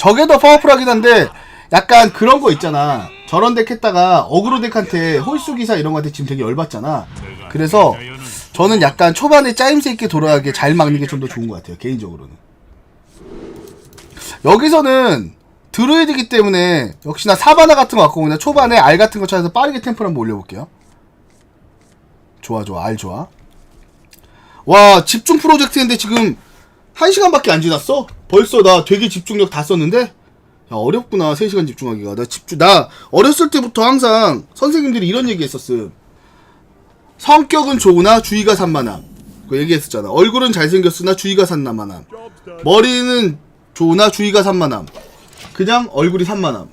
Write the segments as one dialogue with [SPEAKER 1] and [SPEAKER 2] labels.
[SPEAKER 1] 저게 더 파워풀하긴 한데 약간 그런 거 있잖아. 저런 덱 했다가 어그로 덱한테 홀수 기사 이런 거한테 지금 되게 열받잖아. 그래서 저는 약간 초반에 짜임새 있게 돌아가게 잘 막는 게 좀 더 좋은 것 같아요. 개인적으로는. 여기서는 드루이드기 때문에 역시나 사바나 같은 거 갖고 그냥 초반에 알 같은 거 찾아서 빠르게 템포를 한번 올려볼게요. 좋아 좋아 알 좋아. 와 집중 프로젝트인데 지금 1시간밖에 안 지났어? 벌써 나 되게 집중력 다 썼는데? 야 어렵구나 3시간 집중하기가. 나 집중 나 어렸을 때부터 항상 선생님들이 이런 얘기 했었음. 성격은 좋으나 주의가 산만함. 그 얘기했었잖아. 얼굴은 잘생겼으나 주의가 산만함. 머리는 좋으나 주의가 산만함. 그냥 얼굴이 산만함.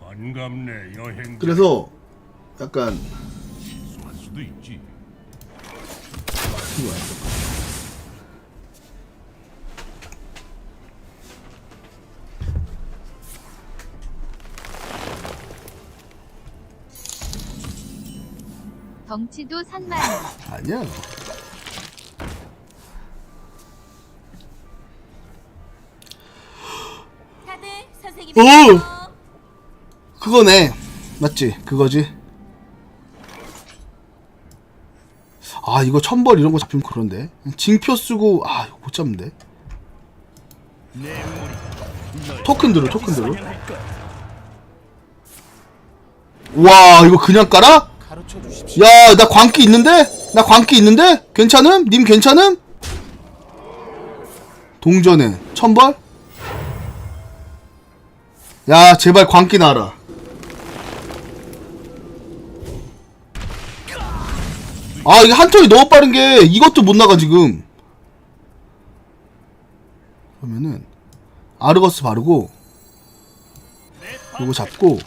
[SPEAKER 2] 반갑네 여행.
[SPEAKER 1] 그래서 약간
[SPEAKER 2] 할 수도 있지.
[SPEAKER 3] 덩치도 산만
[SPEAKER 1] 아니야.
[SPEAKER 4] 다들 선생님
[SPEAKER 1] 오! 그거네. 맞지? 그거지? 아 이거 천벌 이런 거 잡히면 그런데. 징표 쓰고 아 이거 못 잡는데. 토큰 들어 토큰 들어. 와 이거 그냥 깔아? 야 나 광기 있는데? 나 광기 있는데? 괜찮음? 님 괜찮음? 동전에 천벌? 야 제발 광기 나라 아 이게 한 턴이 너무 빠른 게 이것도 못 나가 지금 그러면은 아르거스 바르고 요거 잡고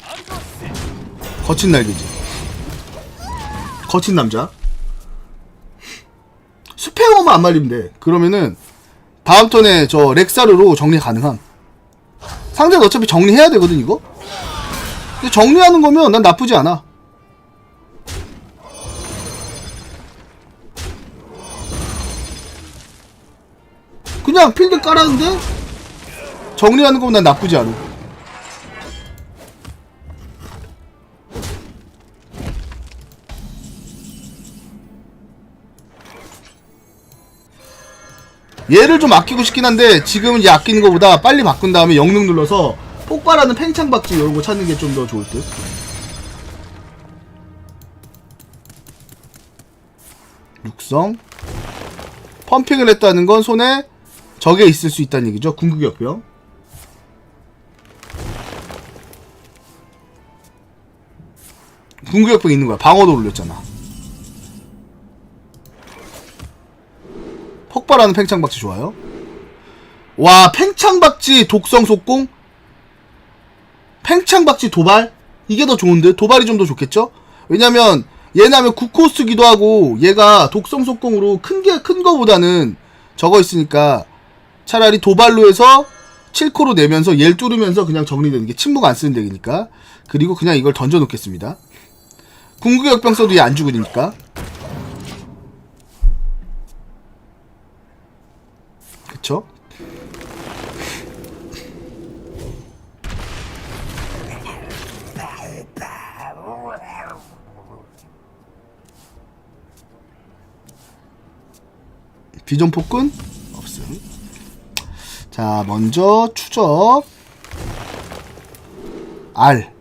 [SPEAKER 1] 거친 날개지 거친 남자. 스페어만 안 말리면 돼. 그러면은 다음 턴에 저 렉사르로 정리 가능함. 상대는 어차피 정리해야 되거든 이거? 근데 정리하는 거면 난 나쁘지 않아. 그냥 필드 깔았는데 정리하는 거면 난 나쁘지 않아 얘를 좀 아끼고 싶긴 한데 지금은 얘 아끼는 것보다 빨리 바꾼 다음에 영능 눌러서 폭발하는 팽창박쥐 이런 거 찾는 게 좀 더 좋을 듯. 육성 펌핑을 했다는 건 손에 적에 있을 수 있다는 얘기죠. 궁극역병. 궁극역병 있는 거야. 방어도 올렸잖아. 폭발하는 팽창박쥐 좋아요. 와 팽창박쥐 독성 속공 팽창박쥐 도발 이게 더 좋은데 도발이 좀 더 좋겠죠? 왜냐면 얘는 하면 9코스트기도 하고 얘가 독성 속공으로 큰 게 큰 거보다는 적어 있으니까 차라리 도발로 해서 7코로 내면서 얘를 뚫으면서 그냥 정리되는 게 침묵 안 쓰는 덱이니까 그리고 그냥 이걸 던져 놓겠습니다. 궁극의 역병 써도 얘 안 죽으니까 그쵸? 비전 폭군? 없음. 자, 먼저 추적. 알.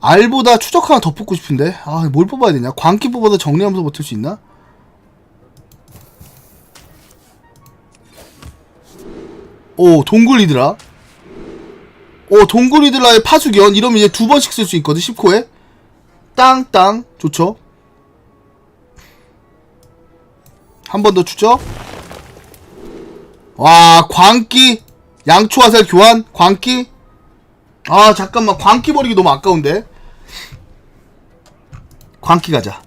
[SPEAKER 1] 알보다 추적 하나 더 뽑고 싶은데. 아, 뭘 뽑아야 되냐? 광기 뽑아도 정리하면서 버틸 수 있나? 오, 동굴이드라. 오, 동굴이드라의 파수견. 이러면 이제 두 번씩 쓸 수 있거든, 10코에. 땅, 땅. 좋죠. 한 번 더 추적. 와, 광기. 양초 화살 교환. 광기. 아, 잠깐만. 광기 버리기 너무 아까운데. 광기 가자.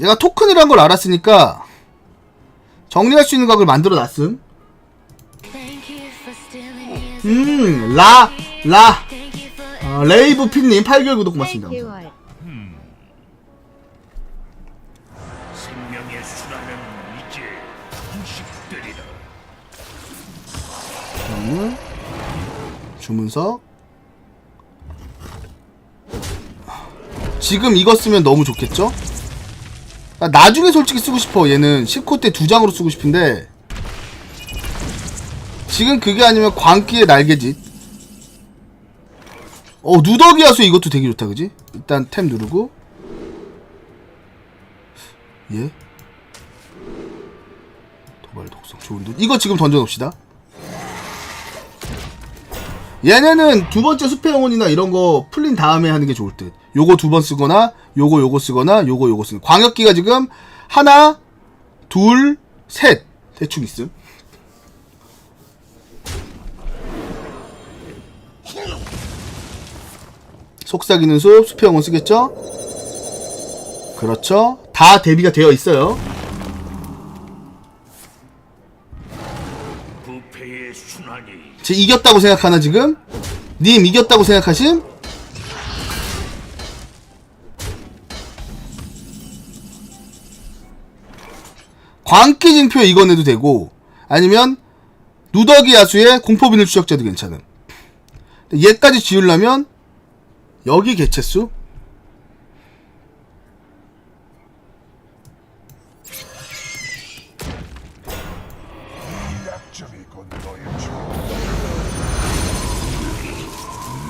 [SPEAKER 1] 얘가 토큰이란 걸 알았으니까 정리할 수 있는 각을 만들어 놨음. 음, 라, 라. 아, 레이브 핀님 8개월 구독 고맙습니다.
[SPEAKER 3] 8개월.
[SPEAKER 2] 생명의 수라는 이제 공식되리라.
[SPEAKER 1] 그러면 주문석 지금 이거 쓰면 너무 좋겠죠? 아, 나중에 솔직히 쓰고 싶어. 얘는 10코 때 두 장으로 쓰고 싶은데. 지금 그게 아니면 광기의 날개짓. 어 누더기 야수 이것도 되게 좋다 그지? 일단 템 누르고. 예. 도발 독성. 좋은데 이거 지금 던져놓읍시다 얘네는 두 번째 숲의 영혼이나 이런 거 풀린 다음에 하는 게 좋을 듯. 요거 두 번 쓰거나, 요거 요거 쓰거나, 요거 요거 쓰는. 광역기가 지금 하나, 둘, 셋 대충 있음. 속삭이는 숲, 숲의 영혼 쓰겠죠? 그렇죠. 다 대비가 되어 있어요. 제 이겼다고 생각하나 지금? 님 이겼다고 생각하심? 광기 징표 이거 내도 되고 아니면 누더기 야수의 공포비늘 추적자도 괜찮음 얘까지 지우려면 여기 개체수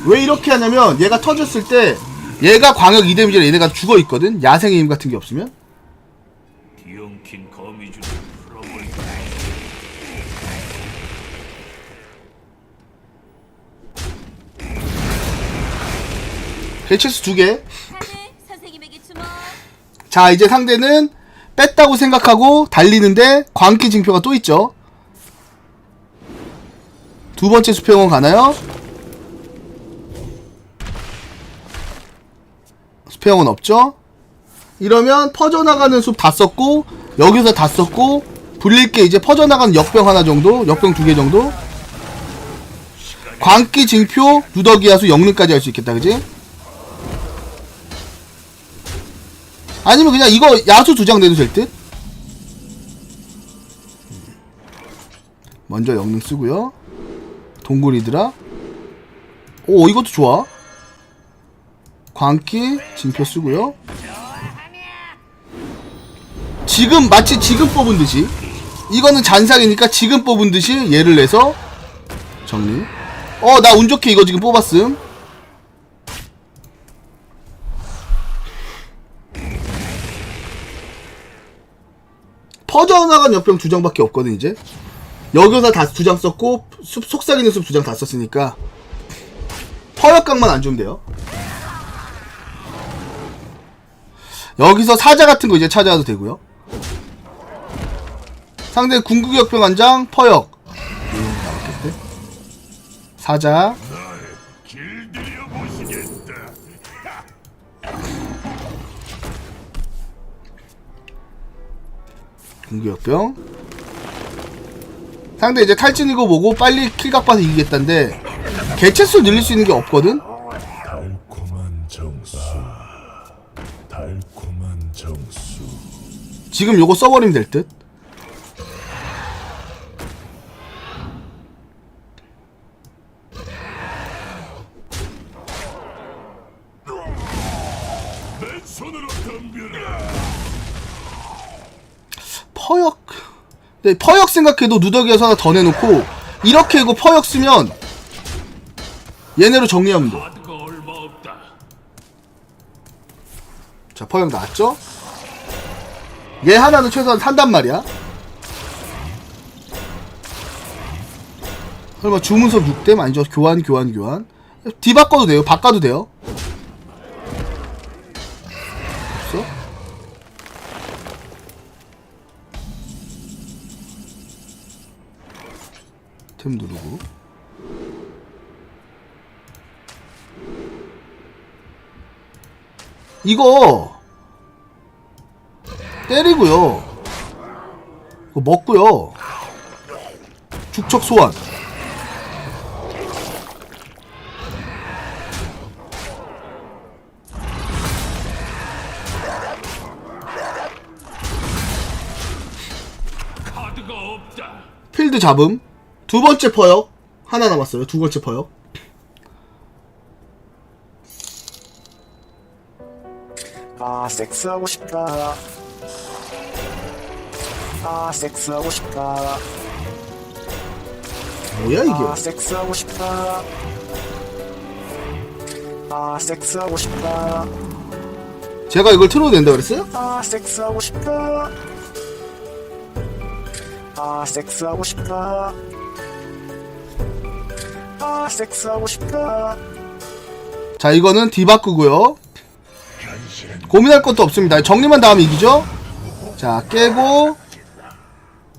[SPEAKER 1] 왜 이렇게 하냐면 얘가 터졌을 때 얘가 광역 2데미지라 얘네가 죽어 있거든? 야생의 힘 같은 게 없으면? 두개.
[SPEAKER 4] 다들 선생님에게 주목.
[SPEAKER 1] 자 이제 상대는 뺐다고 생각하고 달리는데 광기 징표가 또 있죠? 두 번째 수평원 가나요? 수평원 없죠? 이러면 퍼져나가는 숲 다 썼고 여기서 다 썼고 불릴 게 이제 퍼져나가는 역병 하나 정도 역병 두 개 정도 광기 징표 누더기 야수 영능까지 할 수 있겠다 그지? 아니면 그냥 이거 야수 두 장 내도 될 듯? 먼저 영능 쓰고요 동굴이드라 오 이것도 좋아 광기 징표 쓰고요. 지금 마치 지금 뽑은 듯이. 이거는 잔상이니까 지금 뽑은 듯이 얘를 내서 정리. 어 나 운 좋게 이거 지금 뽑았음. 퍼져나간 옆병 두 장밖에 없거든 이제. 여기서 다두 장 썼고 숲 속삭이는 숲 두 장 다 썼으니까. 퍼역각만 안 주면 돼요 여기서 사자 같은 거 이제 찾아와도 되고요 상대 궁극 역병 한장 퍼역. 사자. 궁극역병 상대 이제 탈진이고 뭐고 빨리 킬각 봐서 이기겠다는데 개체수 늘릴 수 있는 게 없거든
[SPEAKER 5] 정수.
[SPEAKER 1] 지금 요거 써버리면
[SPEAKER 2] 손으로 덤벼라.
[SPEAKER 1] 퍼역. 근데 퍼역 생각해도 누더기에서 하나 더 내놓고 이렇게 이거 퍼역 쓰면 얘네로 정리하면 돼자
[SPEAKER 2] 카드가 얼마 없다.
[SPEAKER 1] 퍼역 나왔죠? 얘 하나는 최소한 산단 말이야. 설마 주문서 6댐 아니죠 교환 교환 교환. 뒤 바꿔도 돼요. 바꿔도 돼요. 없어? 템 누르고 이거 때리고요. 이거 먹고요. 축척 소환. 필드 잡음. 두 번째 퍼요. 하나 남았어요. 두 번째 퍼요.
[SPEAKER 3] 아 섹스하고 싶다. 아 섹스하고 싶다.
[SPEAKER 1] 뭐야 이게?
[SPEAKER 3] 아 섹스하고 싶다. 아 섹스하고 싶다.
[SPEAKER 1] 제가 이걸 틀어도 된다 그랬어요?
[SPEAKER 3] 아 섹스하고 싶다. 아 섹스하고 싶다. 아 섹스하고 싶다.
[SPEAKER 1] 자 이거는 디바크고요 고민할 것도 없습니다. 정리만 다 하면 이기죠? 자 깨고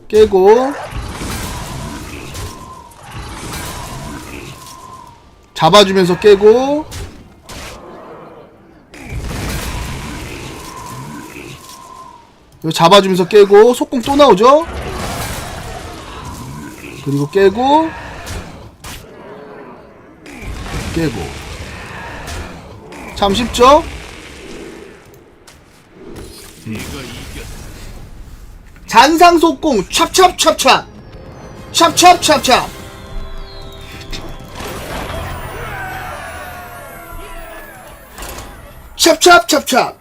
[SPEAKER 1] 깨고. 잡아주면서 깨고. 잡아주면서 깨고. 속공 또 나오죠? 그리고 깨고. 깨고. 참 쉽죠? 잔상속공. 찹찹찹찹. 찹찹찹찹. 찹찹찹찹